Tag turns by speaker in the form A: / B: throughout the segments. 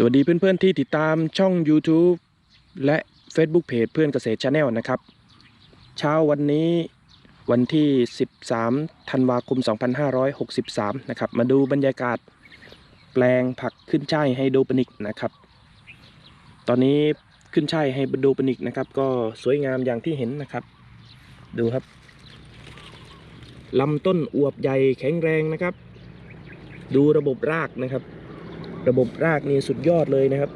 A: สวัสดีเพื่อนๆที่ติดตามช่อง YouTube และ Facebook Page เพื่อนเกษตรชาแนลนะครับ เช้าวันนี้วันที่ 13 ธันวาคม 2563 นะครับ มาดูบรรยากาศแปลงผักขึ้นช่ายไฮโดรปนิกนะครับ ตอนนี้ขึ้นช่ายไฮโดรปนิกนะครับ ก็สวยงามอย่างที่เห็นนะครับ ดูครับลำต้นอวบใหญ่แข็งแรงนะครับ ดูระบบรากนะครับ ระบบรากนี่สุดยอดเลยนะครับ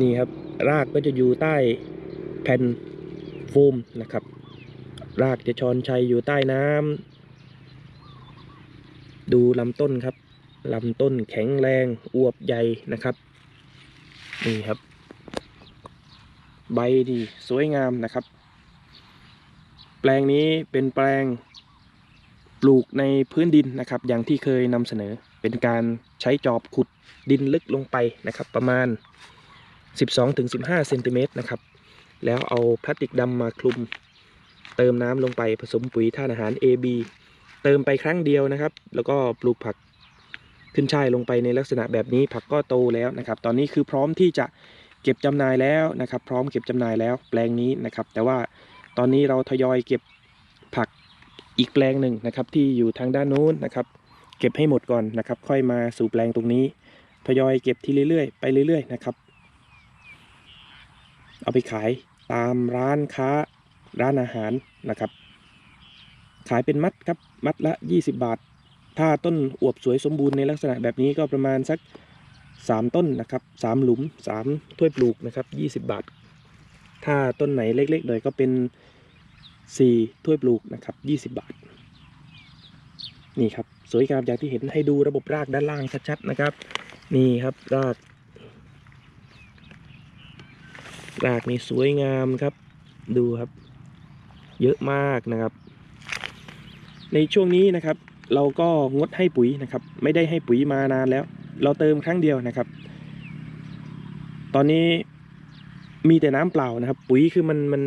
A: นี่ครับรากก็จะอยู่ใต้แผ่นโฟมนะครับ รากจะชอนชัยอยู่ใต้น้ำดูลำต้นครับลำต้นแข็งแรงอวบใหญ่นะครับ นี่ครับ ใบดีสวยงามนะครับ แปลงนี้เป็นแปลงปลูกในพื้นดินนะครับ อย่างที่เคยนำเสนอ เป็นการใช้จอบขุดดินลึกลงไปนะครับ ประมาณ 12-15เซนติเมตรนะครับ แล้วเอาพลาสติกดำมาคลุม เติมน้ำลงไปผสมปุ๋ยท่านอาหาร AB เติมไปครั้งเดียวนะครับ แล้วก็ปลูกผักขึ้นช่ายลงไปในลักษณะแบบนี้ผักก็โตแล้วนะครับ ตอนนี้คือพร้อมที่จะเก็บจำหน่ายแล้วนะครับ พร้อมเก็บจำหน่ายแล้วแปลงนี้นะครับ แต่ว่าตอนนี้เราทยอยเก็บผักอีกแปลงหนึ่งนะครับ ที่อยู่ทางด้านโน้นนะครับ เก็บให้หมดก่อนนะครับ ค่อยมาสู่แปลงตรงนี้ ทยอยเก็บทีเรื่อยๆไปเรื่อยๆนะครับ เอาไปขายตามร้านค้าร้านอาหารนะครับ ขายเป็นมัดครับ มัดละ 20 บาท ถ้าต้นอวบสวยสมบูรณ์ในลักษณะแบบนี้ก็ประมาณสัก 3 ต้นนะครับ 3 หลุม 3 ถ้วยปลูกนะครับ 20 บาท ถ้าต้นไหนเล็กๆหน่อยก็เป็น 4 ถ้วยปลูกนะครับ 20 บาท นี่ครับ สวยงามอย่างที่เห็นให้ดูระบบรากด้านล่างชัดๆนะครับ นี่ครับราก รากนี่สวยงามครับ ดูครับ เยอะมากนะครับ ในช่วงนี้นะครับ เราก็งดให้ปุ๋ยนะครับ ไม่ได้ให้ปุ๋ยมานานแล้ว เราเติมครั้งเดียวนะครับ ตอนนี้มีแต่น้ำเปล่านะครับ ปุ๋ยคือมันมัน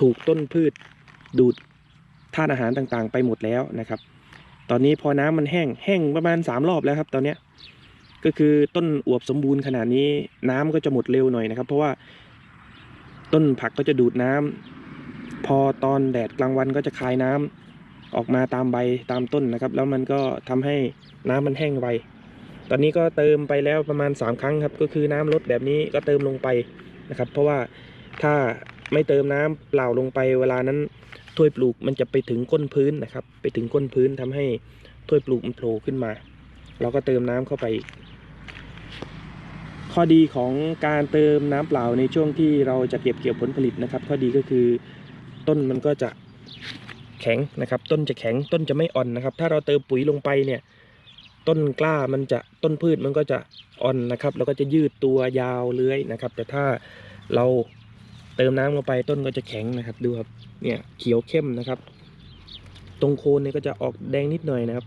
A: ถูกต้นพืชดูดธาตุอาหารต่างๆ ไปหมดแล้วนะครับ ตอนนี้พอน้ำมันแห้งแห้งประมาณ3รอบแล้วครับ ตอนเนี้ยก็คือต้นอวบสมบูรณ์ขนาดนี้น้ำก็จะหมดเร็วหน่อยนะครับ เพราะว่าต้นผักก็จะดูดน้ำพอตอนแดดกลางวันก็จะคายน้ำออกมาตามใบตามต้นนะครับ แล้วมันก็ทำให้น้ำมันแห้งไวตอนนี้ก็เติมไปแล้วประมาณ 3 ครั้งครับ ก็คือน้ำลดแบบนี้ก็เติมลงไปนะครับ เพราะว่าถ้าไม่เติมน้ำเปล่าลงไปเวลานั้น ถ้วยปลูกมันจะไปถึงก้นพื้นนะครับ ไปถึงก้นพื้นทำให้ถ้วยปลูกมันโผล่ขึ้นมา เราก็เติมน้ำเข้าไป ข้อดีของการเติมน้ำเปล่าในช่วงที่เราจะเก็บเกี่ยวผลผลิตนะครับ ข้อดีก็คือต้นมันก็จะแข็งนะครับ ต้นจะแข็งต้นจะไม่อ่อนนะครับ ถ้าเราเติมปุ๋ยลงไปเนี่ย ต้นกล้ามันจะต้นพืชมันก็จะอ่อนนะครับแล้วก็จะยืดตัวยาวเลื้อยนะครับ แต่ถ้าเราเติมน้ำลงไปต้นก็จะแข็งนะครับดูครับ เนี่ยเขียวเข้มนะครับ ตรงโคนเนี่ยก็จะออกแดงนิดหน่อยนะครับ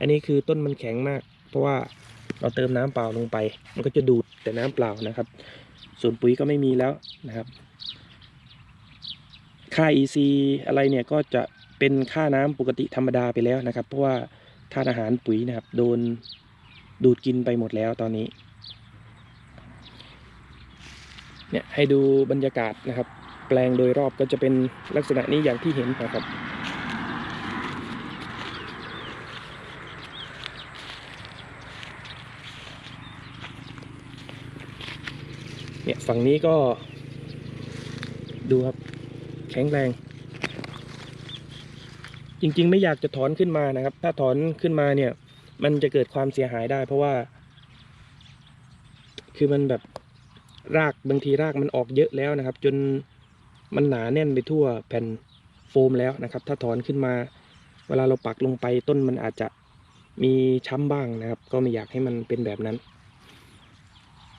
A: อันนี้คือต้นมันแข็งมาก เพราะว่าเราเติมน้ำเปล่าลงไป มันก็จะดูดแต่น้ำเปล่านะครับ ส่วนปุ๋ยก็ไม่มีแล้วนะครับ ค่า EC อะไรเนี่ยก็จะเป็นค่าน้ำปกติธรรมดาไปแล้วนะครับ เพราะว่าธาตุอาหารปุ๋ยนะครับ โดนดูดกินไปหมดแล้วตอนนี้ เนี่ยให้ดูบรรยากาศนะครับ แปลงโดยรอบก็จะเป็นลักษณะนี้อย่างที่เห็นนะครับเนี่ยฝั่งนี้ก็ ดูครับ แข็งแรง จริงๆ ไม่อยากจะถอนขึ้นมานะครับ ถ้าถอนขึ้นมาเนี่ย มันจะเกิดความเสียหายได้ เพราะว่า คือมันแบบรากบางทีรากมันออกเยอะแล้วนะครับ จน มันหนาแน่นไปทั่วแผ่นโฟมแล้วนะครับ ถ้าถอนขึ้นมา เวลาเราปักลงไปต้นมันอาจจะมีช้ำบ้างนะครับ ก็ไม่อยากให้มันเป็นแบบนั้น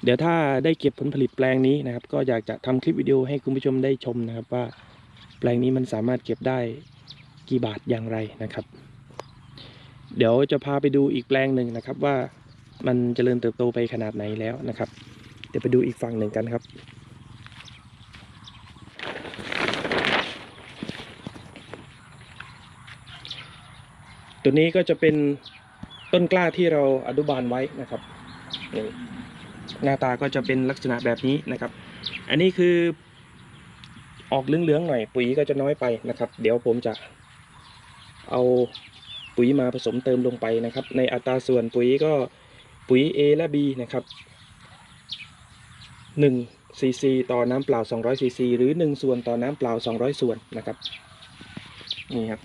A: เดี๋ยวถ้าได้เก็บผลผลิตแปลงนี้นะครับ ก็อยากจะทำคลิปวิดีโอให้คุณผู้ชมได้ชมนะครับว่า แปลงนี้มันสามารถเก็บได้กี่บาทอย่างไรนะครับ เดี๋ยวจะพาไปดูอีกแปลงหนึ่งนะครับว่ามันจเจริญเติบโตไปขนาดไหนแล้วนะครับ เดี๋ยวไปดูอีกฝั่งหนึ่งกันครับ ตัวนี้ก็จะเป็นต้นกล้าที่เราอนุบาลไว้นะครับนี่หน้าตาก็จะเป็นลักษณะแบบนี้นะครับ อันนี้คือออกเหลืองๆหน่อย ปุ๋ยก็จะน้อยไปนะครับ เดี๋ยวผมจะเอาปุ๋ยมาผสมเติมลงไปนะครับ ในอัตราส่วนปุ๋ยก็ปุ๋ย A และ B นะครับ1ซีซีต่อน้ำเปล่า200ซีซีหรือ 1 ส่วนต่อน้ำเปล่า 200 ส่วนนะครับนี่ครับ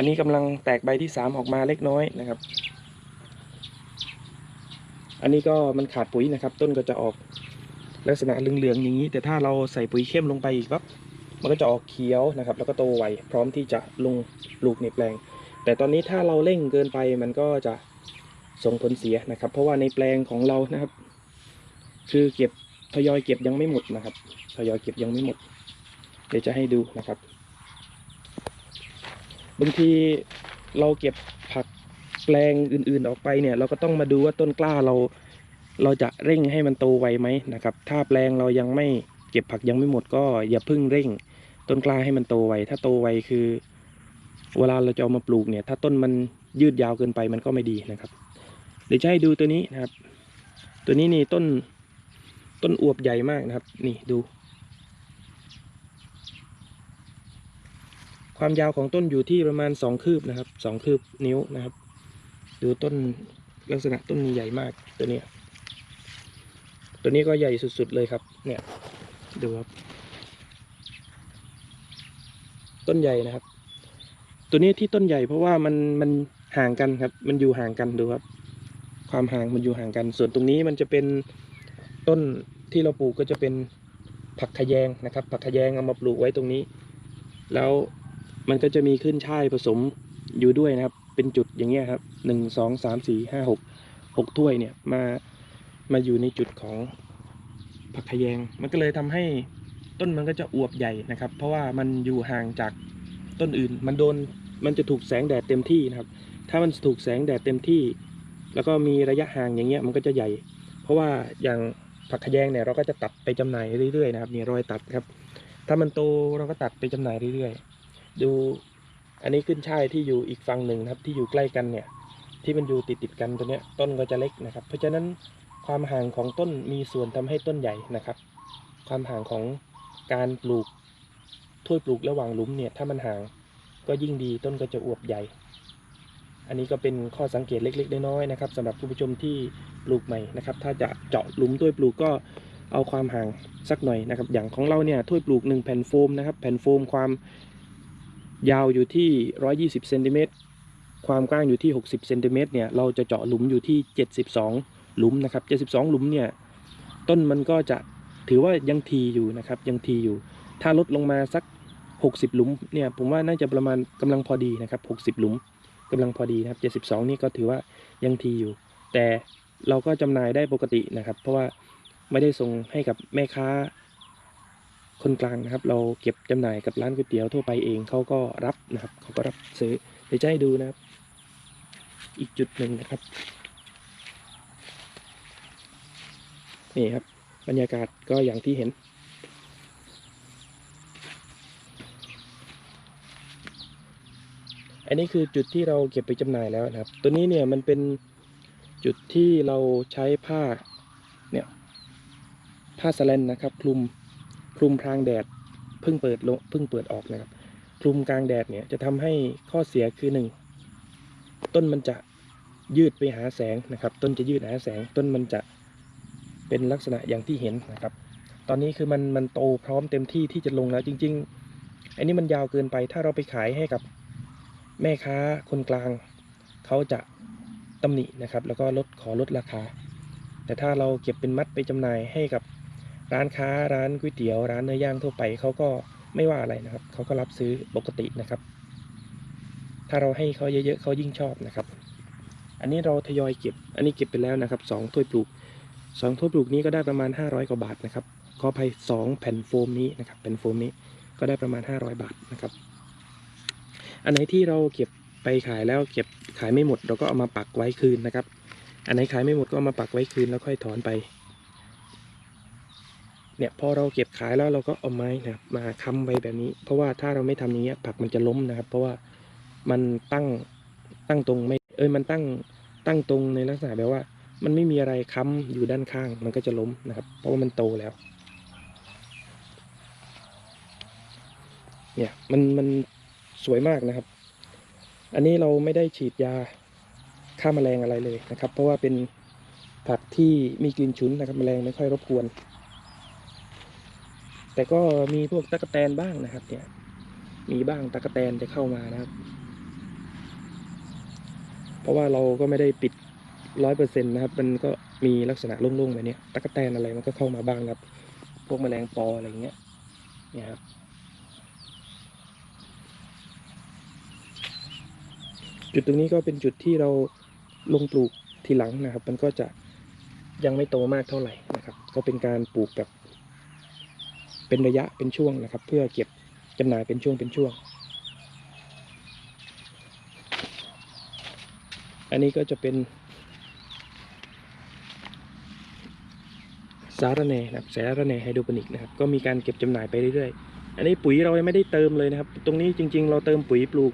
A: อันนี้กำลังแตกใบที่3ออกมาเล็กน้อยนะครับ อันนี้ก็มันขาดปุ๋ยนะครับ ต้นก็จะออกลักษณะเหลืองๆอย่างนี้ แต่ถ้าเราใส่ปุ๋ยเข้มลงไปอีกปั๊บมันก็จะออกเขียวนะครับ แล้วก็โตไวพร้อมที่จะลงปลูกในแปลง แต่ตอนนี้ถ้าเราเร่งเกินไปมันก็จะส่งผลเสียนะครับ เพราะว่าในแปลงของเรานะครับ คือเก็บทยอยเก็บยังไม่หมดนะครับทยอยเก็บยังไม่หมด เดี๋ยวจะให้ดูนะครับ บางทีเราเก็บผักแปลงอื่นๆออกไปเนี่ย เราก็ต้องมาดูว่าต้นกล้าเรา เราจะเร่งให้มันโตไวไหมนะครับ ถ้าแปลงเรายังไม่เก็บผักยังไม่หมดก็อย่าเพิ่งเร่ง ต้นกล้าให้มันโตไวถ้าโตไวคือ เวลาเราจะเอามาปลูกเนี่ย ถ้าต้นมันยืดยาวเกินไปมันก็ไม่ดีนะครับเดี๋ยวจะให้ดูตัวนี้นะครับ ตัวนี้นี่ต้นต้นอวบใหญ่มากนะครับ นี่ดู ความยาวของต้นอยู่ที่ประมาณสองคืบนะครับสองคืบนิ้วนะครับ ดูต้นลักษณะต้นนี้ใหญ่มากตัวนี้ตัวนี้ก็ใหญ่สุดๆเลยครับ เนี่ยดูครับ ต้นใหญ่นะครับ ตัวนี้ที่ต้นใหญ่เพราะว่ามันมันห่างกันครับ มันอยู่ห่างกันดูครับ ความห่างมันอยู่ห่างกัน ส่วนตรงนี้มันจะเป็นต้นที่เราปลูกก็จะเป็นผักขะแยงนะครับ ผักขะแยงเอามาปลูกไว้ตรงนี้ แล้ว มันก็จะมีขึ้นช่ายผสมอยู่ด้วยนะครับ เป็นจุดอย่างเงี้ยครับหนึ่งสองสามสี่ห้าหกหกถ้วยเนี่ยมามาอยู่ในจุดของผักขยง มันก็เลยทำให้ต้นมันก็จะอวบใหญ่นะครับ เพราะว่ามันอยู่ห่างจากต้นอื่น มันโดนมันจะถูกแสงแดดเต็มที่นะครับ ถ้ามันถูกแสงแดดเต็มที่ แล้วก็มีระยะห่างอย่างเงี้ยมันก็จะใหญ่ เพราะว่าอย่างผักขยงเนี่ยเราก็จะตัดไปจำหน่ายเรื่อยๆนะครับนี่รอยตัดครับ ถ้ามันโตเราก็ตัดไปจำหน่ายเรื่อยๆ ดูอันนี้ขึ้นช่ายที่อยู่อีกฝั่งหนึ่งนะครับ ที่อยู่ใกล้กันเนี่ย ที่มันอยู่ติดติดกันตัวเนี้ยต้นก็จะเล็กนะครับ เพราะฉะนั้นความห่างของต้นมีส่วนทำให้ต้นใหญ่นะครับ ความห่างของการปลูกถ้วยปลูกระหว่างหลุมเนี่ย ถ้ามันห่างก็ยิ่งดีต้นก็จะอวบใหญ่ อันนี้ก็เป็นข้อสังเกตเล็กๆน้อยๆนะครับสำหรับผู้ชมที่ปลูกใหม่นะครับ ถ้าจะเจาะหลุมถ้วยปลูกก็เอาความห่างสักหน่อยนะครับ อย่างของเราเนี่ยถ้วยปลูก1แผ่นโฟมนะครับ แผ่นโฟมความ ยาวอยู่ที่ 120เซนติเมตรความกว้างอยู่ที่ 60เซนติเมตรเนี่ยเราจะเจาะหลุมอยู่ที่ 72 หลุมนะครับ 72 หลุมเนี่ยต้นมันก็จะถือว่ายังทีอยู่นะครับยังทีอยู่ ถ้าลดลงมาสัก 60 หลุมเนี่ยผมว่าน่าจะประมาณกำลังพอดีนะครับ 60 หลุมกำลังพอดีนะครับ 72 นี่ก็ถือว่ายังทีอยู่ แต่เราก็จำหน่ายได้ปกตินะครับ เพราะว่าไม่ได้ส่งให้กับแม่ค้า คนกลางนะครับ เราเก็บจำหน่ายกับร้านก๋วยเตี๋ยวทั่วไปเองเขาก็รับนะครับเขาก็รับซื้อเดี๋ยวจะให้ดูนะครับ อีกจุดหนึ่งนะครับนี่ครับ บรรยากาศก็อย่างที่เห็น อันนี้คือจุดที่เราเก็บไปจำหน่ายแล้วนะครับ ตัวนี้เนี่ยมันเป็นจุดที่เราใช้ผ้าเนี่ยผ้าสแลนนะครับ คลุม คลุมพรางแดดเพิ่งเปิดลงเพิ่งเปิดออกนะครับ คลุมกลางแดดเนี่ยจะทำให้ข้อเสียคือหนึ่งต้นมันจะยืดไปหาแสงนะครับ ต้นจะยืดหาแสง ต้นมันจะเป็นลักษณะอย่างที่เห็นนะครับ ตอนนี้คือมันมันโตพร้อมเต็มที่ที่จะลงแล้วจริง ๆ อันนี้มันยาวเกินไป ถ้าเราไปขายให้กับแม่ค้าคนกลาง เขาจะตำหนินะครับ แล้วก็ลดขอลดราคา แต่ถ้าเราเก็บเป็นมัดไปจำหน่ายให้กับ ร้านค้าร้านก๋วยเตี๋ยวร้านเนื้อย่างทั่วไปเขาก็ไม่ว่าอะไรนะครับเขาก็รับซื้อปกตินะครับ ถ้าเราให้เขาเยอะๆเขายิ่งชอบนะครับ อันนี้เราทยอยเก็บ อันนี้เก็บไปแล้วนะครับสองถ้วยปลูกสองถ้วยปลูกนี้ก็ได้ประมาณ 500 กว่าบาทนะครับขออภัยสองแผ่นโฟมนี้นะครับแผ่นโฟมนี้ก็ได้ประมาณ 500 บาทนะครับ อันไหนที่เราเก็บไปขายแล้วเก็บขายไม่หมดเราก็เอามาปักไว้คืนนะครับ อันไหนขายไม่หมดก็เอามาปักไว้คืนแล้วค่อยถอนไป เนี่ยพอเราเก็บขายแล้วเราก็เอาไม้นะครับมาค้ำไว้แบบนี้ เพราะว่าถ้าเราไม่ทำอย่างเงี้ยผักมันจะล้มนะครับ เพราะว่ามันตั้งตั้งตรงไม่เอ้ยมันตั้งตั้งตรงในลักษณะแบบว่า มันไม่มีอะไรค้ำอยู่ด้านข้าง มันก็จะล้มนะครับ เพราะว่ามันโตแล้วเนี่ยมันมันสวยมากนะครับ อันนี้เราไม่ได้ฉีดยาฆ่าแมลงอะไรเลยนะครับ เพราะว่าเป็นผักที่มีกลิ่นฉุนนะครับแมลงไม่ค่อยรบกวน แต่ก็มีพวกตะกแตนบ้างนะครับ เนี่ย มีบ้างตะกแตนจะเข้ามานะครับ เพราะว่าเราก็ไม่ได้ปิดร้อยเปอร์เซ็นต์นะครับ มันก็มีลักษณะโล่งๆแบบนี้ตะกแตนอะไรมันก็เข้ามาบ้างครับ พวกแมลงปออะไรอย่างเงี้ย เนี่ยครับจุดตรงนี้ก็เป็นจุดที่เราลงปลูกทีหลังนะครับ มันก็จะยังไม่โตมากเท่าไหร่นะครับ ก็เป็นการปลูกแบบ เป็นระยะเป็นช่วงนะครับ เพื่อเก็บจำหน่ายเป็นช่วงเป็นช่วง อันนี้ก็จะเป็น สารแนนะครับสารแนไฮโดรปนิกนะครับก็มีการเก็บจำหน่ายไปเรื่อยๆ อันนี้ปุ๋ยเรายังไม่ได้เติมเลยนะครับ ตรงนี้จริง ๆ เราเติมปุ๋ยปลูก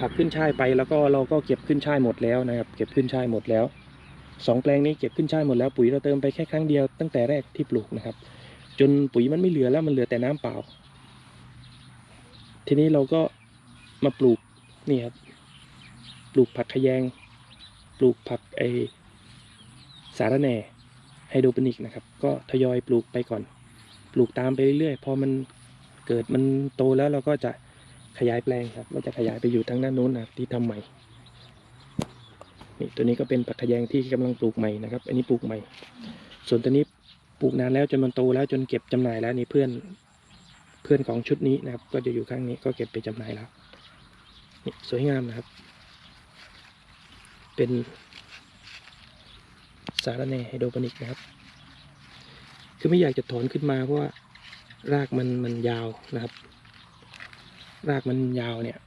A: ผักขึ้นช่ายไปแล้วก็เราก็เก็บขึ้นช่ายหมดแล้วนะครับ เก็บขึ้นช่ายหมดแล้วสองแปลงนี้เก็บขึ้นช่ายหมดแล้วปุ๋ยเราเติมไปแค่ครั้งเดียวตั้งแต่แรกที่ปลูกนะครับ จนปุ๋ยมันไม่เหลือแล้วมันเหลือแต่น้ำเปล่า ทีนี้เราก็มาปลูกนี่ครับปลูกผักขยง ปลูกผักไอสาระแหน่ไฮโดรปนิกนะครับ ก็ทยอยปลูกไปก่อน ปลูกตามไปเรื่อยๆ พอมันเกิดมันโตแล้วเราก็จะขยายแปลงครับเราจะขยายไปอยู่ทางด้านโน้นนะที่ทำใหม่ นี่ตัวนี้ก็เป็นผักขยงที่กำลังปลูกใหม่นะครับ อันนี้ปลูกใหม่ ส่วนตัวนี้ ปลูกนานแล้วจนมันโตแล้วจนเก็บจำหน่ายแล้วนี่เพื่อนเพื่อนของชุดนี้นะครับ ก็จะอยู่ข้างนี้ก็เก็บไปจำหน่ายแล้วนี่สวยงามนะครับ เป็นสารแนไฮโดรปนิกนะครับ คือไม่อยากจะถอนขึ้นมาเพราะว่ารากมันมันยาวนะครับ รากมันยาวเนี่ย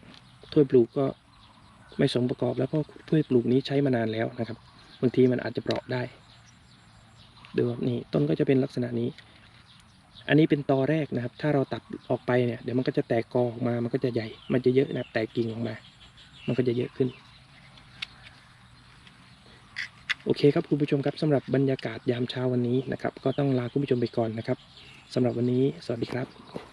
A: ถ้วยปลูกก็ไม่สมประกอบแล้วเพราะถ้วยปลูกนี้ใช้มานานแล้วนะครับ บางทีมันอาจจะเปราะได้ ดูครับนี่ต้นก็จะเป็นลักษณะนี้ อันนี้เป็นตอแรกนะครับ ถ้าเราตัดออกไปเนี่ยเดี๋ยวมันก็จะแตกกอออกมามันก็จะใหญ่ มันจะเยอะนะครับแตกกิ่งออกมา มันก็จะเยอะขึ้น โอเคครับคุณผู้ชมครับสำหรับบรรยากาศยามเช้าวันนี้นะครับ ก็ต้องลาคุณผู้ชมไปก่อนนะครับสำหรับวันนี้ สวัสดีครับ